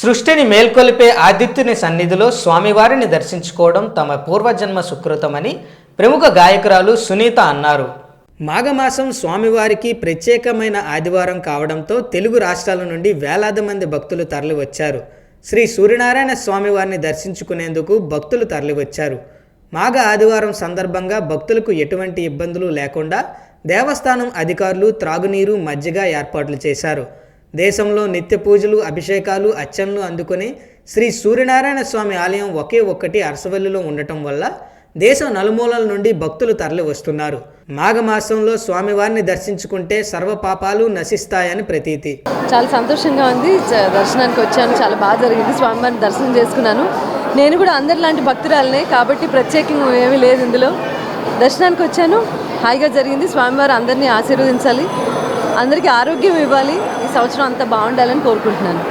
సృష్టిని మేల్కొలిపే ఆదిత్యుని సన్నిధిలో స్వామివారిని దర్శించుకోవడం తమ పూర్వజన్మ సుకృతమని ప్రముఖ గాయకురాలు సునీత అన్నారు. మాఘమాసం స్వామివారికి ప్రత్యేకమైన ఆదివారం కావడంతో తెలుగు రాష్ట్రాల నుండి వేలాది మంది భక్తులు తరలివచ్చారు. శ్రీ సూర్యనారాయణ స్వామివారిని దర్శించుకునేందుకు భక్తులు తరలివచ్చారు. మాఘ ఆదివారం సందర్భంగా భక్తులకు ఎటువంటి ఇబ్బందులు లేకుండా దేవస్థానం అధికారులు త్రాగునీరు మజ్జిగ ఏర్పాట్లు చేశారు. దేశంలో నిత్య పూజలు అభిషేకాలు అర్చనలు అందుకునే శ్రీ సూర్యనారాయణ స్వామి ఆలయం ఒకే ఒక్కటి అరసవల్లిలో ఉండటం వల్ల దేశం నలుమూలల నుండి భక్తులు తరలి వస్తున్నారు మాఘమాసంలో స్వామివారిని దర్శించుకుంటే సర్వ పాపాలు నశిస్తాయని ప్రతీతి. చాలా సంతోషంగా ఉంది. చ- దర్శనానికి వచ్చాను. చాలా బాగా జరిగింది. స్వామివారిని దర్శనం చేసుకున్నాను. నేను కూడా అందరిలాంటి భక్తురాలనే కాబట్టి ప్రత్యేకంగా ఏమీ లేదు ఇందులో. దర్శనానికి వచ్చాను. హాయిగా జరిగింది. స్వామివారు అందరినీ ఆశీర్వదించాలి. అందరికీ ఆరోగ్యం ఇవ్వాలి. ఈ సంవత్సరం అంతా బాగుండాలని కోరుకుంటున్నాను.